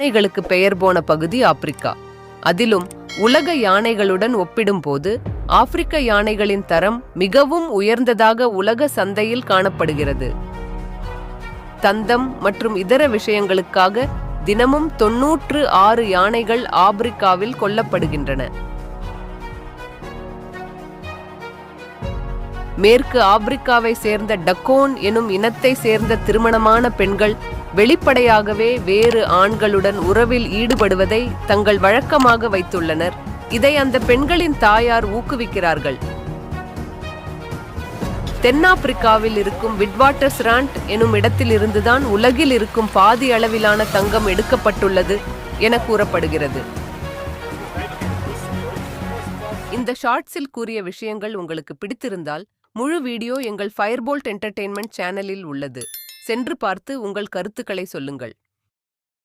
யானைகளுக்கு பெயர் போன பகுதி ஆப்பிரிக்கா. அதிலும் உலக யானைகளுடன் ஒப்பிடும்போது ஆப்பிரிக்க யானைகளின் தரம் மிகவும் உயர்ந்ததாக உலக சந்தையில் காணப்படுகிறது. தந்தம் மற்றும் இதர விஷயங்களுக்காக தினமும் தொன்னூற்று ஆறு யானைகள் ஆப்பிரிக்காவில் கொல்லப்படுகின்றன. மேற்கு ஆப்பிரிக்காவை சேர்ந்த டக்கோன் எனும் இனத்தை சேர்ந்த திருமணமான பெண்கள் வெளிப்படையாகவே வேறு ஆண்களுடன் உறவில் ஈடுபடுவதை தங்கள் வழக்கமாக வைத்துள்ளனர். இதை அந்த பெண்களின் தாயார் ஊக்குவிக்கிறார்கள். தென்னாப்பிரிக்காவில் இருக்கும் விட்வாட்டர்ஸ்ராண்ட் எனும் இடத்திலிருந்துதான் உலகில் இருக்கும் பாதி அளவிலான தங்கம் எடுக்கப்பட்டுள்ளது என கூறப்படுகிறது. இந்த ஷார்ட்ஸில் கூறிய விஷயங்கள் உங்களுக்கு பிடித்திருந்தால் முழு வீடியோ எங்கள் ஃபயர்போல்ட் என்டர்டெயின்மெண்ட் சேனலில் உள்ளது. சென்று பார்த்து உங்கள் கருத்துக்களை சொல்லுங்கள்.